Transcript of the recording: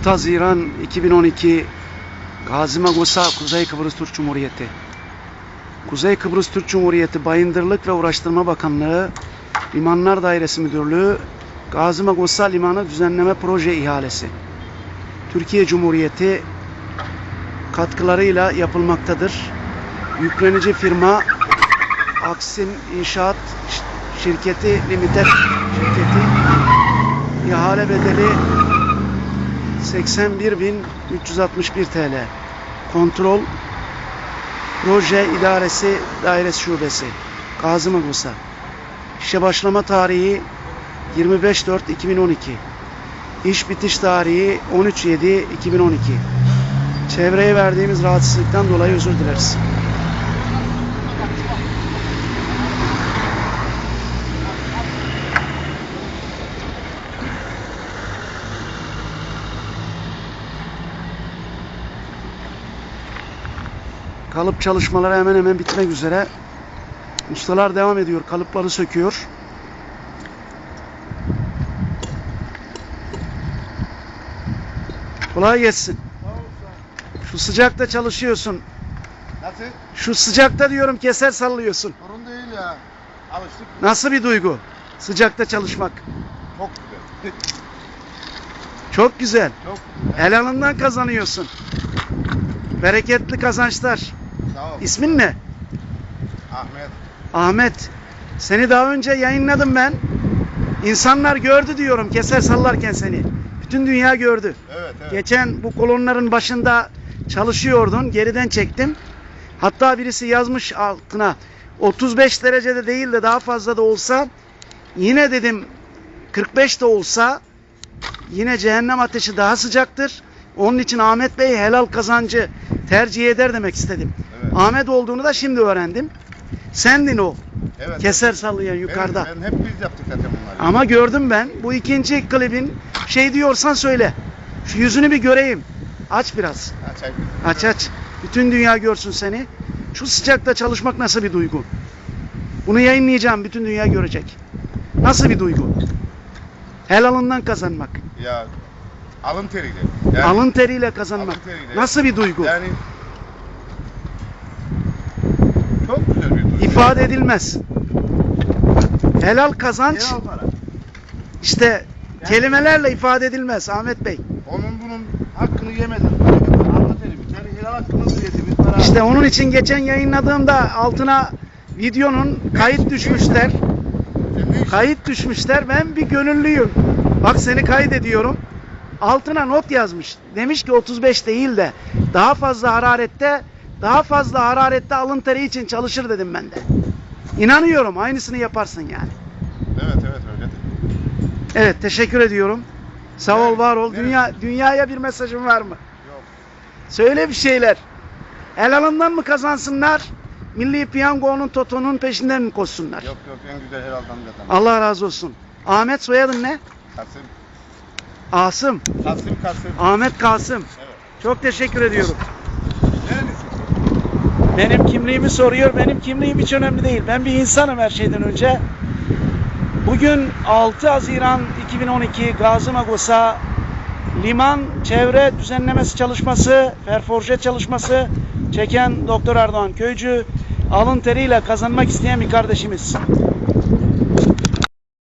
6 Haziran 2012 Gazi Magosa Kuzey Kıbrıs Türk Cumhuriyeti. Kuzey Kıbrıs Türk Cumhuriyeti Bayındırlık ve Uğraştırma Bakanlığı Limanlar Dairesi Müdürlüğü Gazi Magosa Limanı Düzenleme Proje İhalesi. Türkiye Cumhuriyeti katkılarıyla yapılmaktadır. Yüklenici firma Aksin İnşaat Şirketi Limited şirketi. İhale bedeli 81.361 TL. Kontrol Proje İdaresi Dairesi Şubesi Gazi Magusa İşe başlama tarihi 25.4.2012 İş bitiş tarihi 13.7.2012 Çevreye verdiğimiz rahatsızlıktan dolayı özür dileriz. Kalıp çalışmaları hemen hemen bitmek üzere. Ustalar devam ediyor. Kalıpları söküyor. Kolay gelsin. Şu sıcakta çalışıyorsun. Nasıl? Şu sıcakta diyorum keser sallıyorsun. Sorun değil ya. Alıştık. Nasıl bir duygu? Sıcakta çalışmak. Çok güzel. Çok güzel. Çok güzel. Helalından kazanıyorsun. Bereketli kazançlar. İsmin ne? Ahmet. Ahmet. Seni daha önce yayınladım ben. İnsanlar gördü diyorum keser sallarken seni. Bütün dünya gördü. Evet evet. Geçen bu kolonların başında çalışıyordun. Geriden çektim. Hatta birisi yazmış altına 35 derecede değil de daha fazla da olsa yine dedim 45 de olsa yine cehennem ateşi daha sıcaktır. Onun için Ahmet Bey helal kazancı tercih eder demek istedim. Ahmet olduğunu da şimdi öğrendim. Sendin o. evet. Keser sallayan yukarıda. Ben, ben hep biz yaptık zaten bunları. Ama gördüm ben. Bu ikinci klibin şey diyorsan söyle. Şu yüzünü bir göreyim. Aç biraz. Açayım. Aç aç. Bütün dünya görsün seni. Şu sıcakta çalışmak nasıl bir duygu? Bunu yayınlayacağım. Bütün dünya görecek. Nasıl bir duygu? Helalından kazanmak. Ya alın teriyle. Yani, Alın teriyle kazanmak. Alın teriyle. Nasıl bir duygu? Yani çok güzel bir duygu. İfade edilmez. Helal kazanç Helal para. işte kelimelerle ifade edilmez Ahmet Bey. Onun bunun hakkını yemedin. Alın teri. Yani helal hakkımızı yedi. Biz para İşte onun için geçen yayınladığımda altına videonun kayıt düşmüşler. Kayıt düşmüşler. Ben bir gönüllüyüm. Bak seni kaydediyorum. Altına not yazmış. Demiş ki 35 değil de daha fazla hararette daha fazla hararette alın teri için çalışır dedim ben de. İnanıyorum aynısını yaparsın yani. Evet evet öyle. Evet teşekkür ediyorum. Sağ ol Evet, var ol. evet. Dünya dünyaya bir mesajın var mı? Yok. Söyle bir şeyler. Helalından mı kazansınlar? Milli Piyango'nun Toto'nun peşinden mi koşsunlar? Yok yok en güzel helaldan kazandım. Allah razı olsun. Ahmet soyadın ne? Kasım. Asım. Kasım Kasım. Ahmet Kasım. Evet. Çok teşekkür ediyorum. Nerelisin? Benim kimliğimi soruyor. Benim kimliğim hiç önemli değil. Ben bir insanım her şeyden önce. Bugün 6 Haziran 2012 Gazi Magosa liman çevre düzenlemesi çalışması, perforje çalışması çeken Doktor Erdoğan Köycü alın teriyle kazanmak isteyen bir kardeşimiz.